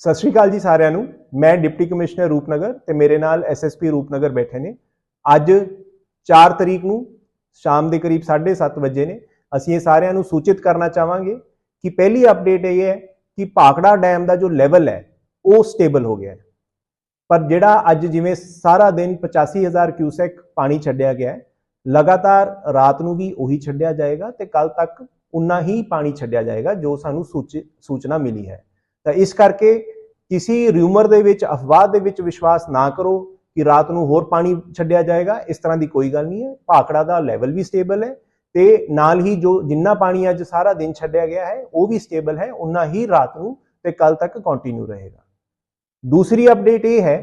ਸਤਿ ਸ਼੍ਰੀ ਅਕਾਲ ਜੀ ਸਾਰਿਆਂ ਨੂੰ। ਮੈਂ ਡਿਪਟੀ ਕਮਿਸ਼ਨਰ ਰੂਪਨਗਰ ਤੇ ਮੇਰੇ ਨਾਲ ਐਸਐਸਪੀ ਰੂਪਨਗਰ ਬੈਠੇ ਨੇ। ਅੱਜ 4 ਤਰੀਕ ਨੂੰ ਸ਼ਾਮ ਦੇ ਕਰੀਬ 7:30 ਵਜੇ ਨੇ। ਅਸੀਂ ਇਹ ਸਾਰਿਆਂ ਨੂੰ ਸੂਚਿਤ ਕਰਨਾ ਚਾਹਾਂਗੇ ਕਿ ਪਹਿਲੀ ਅਪਡੇਟ ਇਹ ਹੈ ਕਿ ਭਾਖੜਾ ਡੈਮ ਦਾ ਜੋ ਲੈਵਲ ਹੈ, ਉਹ ਸਟੇਬਲ ਹੋ ਗਿਆ ਹੈ। ਪਰ ਜਿਹੜਾ ਅੱਜ ਜਿਵੇਂ ਸਾਰਾ ਦਿਨ 85000 ਕਿਊਸੈਕ ਪਾਣੀ ਛੱਡਿਆ ਗਿਆ ਹੈ, ਲਗਾਤਾਰ ਰਾਤ ਨੂੰ ਵੀ ਉਹੀ ਛੱਡਿਆ ਜਾਏਗਾ ਤੇ ਕੱਲ ਤੱਕ ਉਨਾ ਹੀ ਪਾਣੀ ਛੱਡਿਆ ਜਾਏਗਾ ਜੋ ਸਾਨੂੰ ਸੂਚਿ- ਸੂਚਨਾ ਮਿਲੀ ਹੈ। ਤਾਂ ਇਸ ਕਰਕੇ ਕਿਸੇ ਰਿਊਮਰ ਦੇ ਵਿੱਚ, ਅਫਵਾਹ ਦੇ ਵਿੱਚ ਵਿਸ਼ਵਾਸ ਨਾ ਕਰੋ ਕਿ ਰਾਤ ਨੂੰ ਹੋਰ ਪਾਣੀ ਛੱਡਿਆ ਜਾਏਗਾ। ਇਸ ਤਰ੍ਹਾਂ ਦੀ ਕੋਈ ਗੱਲ ਨਹੀਂ ਹੈ। ਭਾਖੜਾ ਦਾ ਲੈਵਲ ਵੀ ਸਟੇਬਲ ਹੈ ਤੇ ਨਾਲ ਹੀ ਜੋ ਜਿੰਨਾ ਪਾਣੀ ਅੱਜ ਸਾਰਾ ਦਿਨ ਛੱਡਿਆ ਗਿਆ ਹੈ, ਉਹ ਵੀ ਸਟੇਬਲ ਹੈ। ਉਨਾ ਹੀ ਰਾਤ ਨੂੰ ਤੇ ਕੱਲ ਤੱਕ ਕੰਟੀਨਿਊ ਰਹੇਗਾ। ਦੂਸਰੀ ਅਪਡੇਟ ਇਹ ਹੈ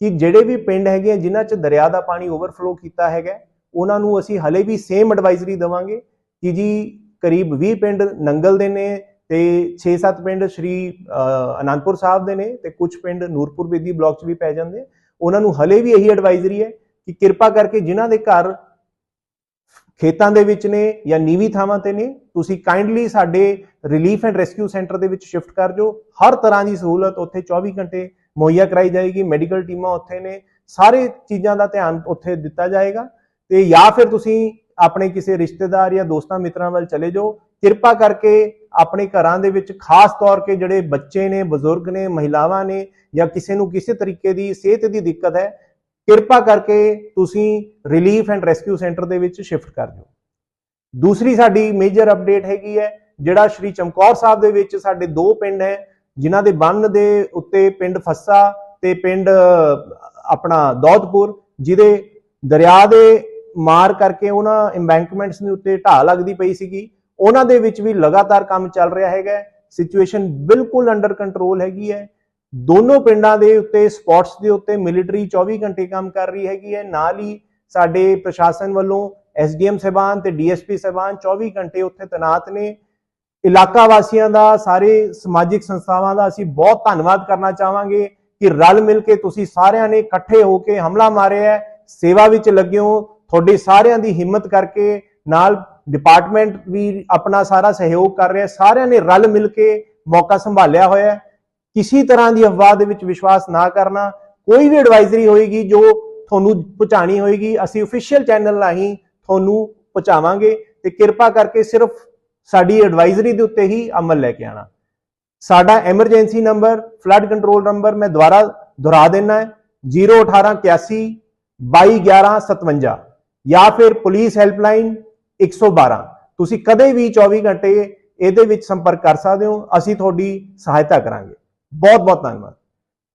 ਕਿ ਜਿਹੜੇ ਵੀ ਪਿੰਡ ਹੈਗੇ ਆ, ਜਿਨ੍ਹਾਂ 'ਚ ਦਰਿਆ ਦਾ ਪਾਣੀ ਓਵਰਫਲੋ ਕੀਤਾ ਹੈਗਾ, ਉਹਨਾਂ ਨੂੰ ਅਸੀਂ ਹਲੇ ਵੀ ਸੇਮ ਐਡਵਾਈਜ਼ਰੀ ਦਵਾਂਗੇ ਕਿ ਜੀ ਕਰੀਬ 20 ਪਿੰਡ ਨੰਗਲ ਦੇ ਨੇ ਤੇ 6-7 ਪਿੰਡ ਸ਼੍ਰੀ ਅ, ਅਨੰਦਪੁਰ ਸਾਹਿਬ ਦੇ ਨੇ ਤੇ ਕੁਝ ਪਿੰਡ ਨੂਰਪੁਰ ਬੇਦੀ ਬਲਾਕ 'ਚ ਵੀ ਪੈ ਜਾਂਦੇ ਉਹਨਾਂ ਨੂੰ ਹਲੇ ਵੀ ਇਹੀ ਐਡਵਾਈਜ਼ਰੀ ਹੈ ਕਿ ਕਿਰਪਾ ਕਰਕੇ ਜਿਨ੍ਹਾਂ ਦੇ ਘਰ ਖੇਤਾਂ ਦੇ ਵਿੱਚ ਨੇ ਜਾਂ ਨੀਵੀਂ ਥਾਵਾਂ ਤੇ ਨੇ ਤੁਸੀਂ ਕਾਈਂਡਲੀ ਸਾਡੇ ਰਿਲੀਫ ਐਂਡ ਰੈਸਕਿਊ ਸੈਂਟਰ ਦੇ ਵਿੱਚ ਸ਼ਿਫਟ ਕਰ ਜੋ ਹਰ ਤਰ੍ਹਾਂ ਦੀ ਸਹੂਲਤ ਉੱਥੇ 24 ਘੰਟੇ ਮੁਹੱਈਆ ਕਰਾਈ ਜਾਏਗੀ ਮੈਡੀਕਲ ਟੀਮਾਂ ਉੱਥੇ ਨੇ ਸਾਰੇ ਚੀਜ਼ਾਂ ਦਾ ਧਿਆਨ ਉੱਥੇ ਦਿੱਤਾ ਜਾਏਗਾ। ਤੇ ਜਾਂ ਫਿਰ ਤੁਸੀਂ ਆਪਣੇ ਕਿਸੇ ਰਿਸ਼ਤੇਦਾਰ ਜਾਂ ਦੋਸਤਾਂ ਮਿੱਤਰਾਂ ਵੱਲ ਚਲੇ ਜਾਓ। ਕਿਰਪਾ ਕਰਕੇ ਆਪਣੇ ਘਰਾਂ ਦੇ ਵਿੱਚ ਖਾਸ ਤੌਰ 'ਤੇ ਜਿਹੜੇ ਬੱਚੇ ਨੇ, ਬਜ਼ੁਰਗ ਨੇ, ਮਹਿਲਾਵਾਂ ਨੇ ਜਾਂ ਕਿਸੇ ਨੂੰ ਕਿਸੇ ਤਰੀਕੇ ਦੀ ਸਿਹਤ ਦੀ ਦਿੱਕਤ ਹੈ, ਕਿਰਪਾ ਕਰਕੇ ਤੁਸੀਂ ਰਿਲੀਫ ਐਂਡ ਰੈਸਕਿਊ ਸੈਂਟਰ ਦੇ ਵਿੱਚ ਸ਼ਿਫਟ ਕਰ ਦਿਓ। ਦੂਸਰੀ ਸਾਡੀ ਮੇਜਰ ਅਪਡੇਟ ਹੈਗੀ ਹੈ, ਜਿਹੜਾ ਸ਼੍ਰੀ ਚਮਕੌਰ ਸਾਹਿਬ ਦੇ ਵਿੱਚ ਸਾਡੇ ਦੋ ਪਿੰਡ ਹੈ, ਜਿਨ੍ਹਾਂ ਦੇ ਬੰਨ ਦੇ ਉੱਤੇ ਪਿੰਡ ਫੱਸਾ ਤੇ ਪਿੰਡ ਆਪਣਾ ਦੌਦਪੁਰ, ਜਿਹਦੇ ਦਰਿਆ ਦੇ ਮਾਰ ਕਰਕੇ ਉਹਨਾਂ ਐਮਬੈਂਕਮੈਂਟਸ ਦੇ ਉੱਤੇ ਢਾਹ ਲੱਗਦੀ ਪਈ ਸੀਗੀ। ਉਹਨਾਂ ਦੇ ਵਿੱਚ ਵੀ ਲਗਾਤਾਰ ਕੰਮ ਚੱਲ ਰਿਹਾ ਹੈਗਾ ਸਿਚੁਏਸ਼ਨ ਬਿਲਕੁਲ ਅੰਡਰ ਕੰਟਰੋਲ ਹੈਗੀ ਹੈ। ਦੋਨੋਂ ਪਿੰਡਾਂ ਦੇ ਉੱਤੇ ਸਪੌਟਸ ਦੇ ਉੱਤੇ ਮਿਲਟਰੀ 24 ਘੰਟੇ ਕੰਮ ਕਰ ਰਹੀ ਹੈਗੀ ਹੈ। ਨਾਲ ਹੀ ਸਾਡੇ ਪ੍ਰਸ਼ਾਸਨ ਵੱਲੋਂ ਐਸਡੀਐਮ ਸਹਿਬਾਨ ਤੇ ਡੀਐਸਪੀ ਸਹਿਬਾਨ 24 ਘੰਟੇ ਉੱਥੇ ਤੈਨਾਤ ਨੇ। ਇਲਾਕਾ ਵਾਸੀਆਂ ਦਾ, ਸਾਰੇ ਸਮਾਜਿਕ ਸੰਸਥਾਵਾਂ ਦਾ ਅਸੀਂ ਬਹੁਤ ਧੰਨਵਾਦ ਕਰਨਾ ਚਾਹਾਂਗੇ ਕਿ ਰਲ ਮਿਲ ਕੇ ਤੁਸੀਂ ਸਾਰਿਆਂ ਨੇ ਇਕੱਠੇ ਹੋ ਕੇ ਹਮਲਾ ਮਾਰਿਆ ਸੇਵਾ ਵਿੱਚ ਲੱਗੇ ਹੋ। ਤੁਹਾਡੀ ਸਾਰਿਆਂ ਦੀ ਹਿੰਮਤ ਕਰਕੇ ਨਾਲ ਡਿਪਾਰਟਮੈਂਟ ਵੀ ਆਪਣਾ ਸਾਰਾ ਸਹਿਯੋਗ ਕਰ ਰਿਹਾ ਸਾਰਿਆਂ ਨੇ ਰਲ ਮਿਲ ਕੇ ਮੌਕਾ ਸੰਭਾਲਿਆ ਹੋਇਆ ਹੈ। ਕਿਸੇ ਤਰ੍ਹਾਂ ਦੀ ਅਫਵਾਹ ਦੇ ਵਿੱਚ ਵਿਸ਼ਵਾਸ ਨਾ ਕਰਨਾ, ਕੋਈ ਵੀ ਐਡਵਾਈਜ਼ਰੀ ਹੋਏਗੀ ਜੋ ਤੁਹਾਨੂੰ ਪਹੁੰਚਾਣੀ ਹੋਏਗੀ, ਅਸੀਂ ਅਫੀਸ਼ੀਅਲ ਚੈਨਲ ਰਾਹੀਂ ਤੁਹਾਨੂੰ ਪਹੁੰਚਾਵਾਂਗੇ ਤੇ ਕਿਰਪਾ ਕਰਕੇ ਸਿਰਫ ਸਾਡੀ ਐਡਵਾਈਜ਼ਰੀ ਦੇ ਉੱਤੇ ਹੀ ਅਮਲ ਲੈ ਕੇ ਆਣਾ ਸਾਡਾ emergency number flood control number ਮੈਂ ਦੁਬਾਰਾ ਦੁਹਰਾ ਦੇਣਾ ਹੈ। 01881 221157 ਜਾਂ ਫਿਰ ਪੁਲਿਸ ਹੈਲਪਲਾਈਨ 112 ਤੁਸੀਂ ਕਦੇ ਵੀ 24 ਘੰਟੇ ਇਹਦੇ ਵਿੱਚ ਸੰਪਰਕ ਕਰ ਸਕਦੇ ਹੋ। ਅਸੀਂ ਤੁਹਾਡੀ ਸਹਾਇਤਾ ਕਰਾਂਗੇ। ਬਹੁਤ ਬਹੁਤ ਧੰਨਵਾਦ।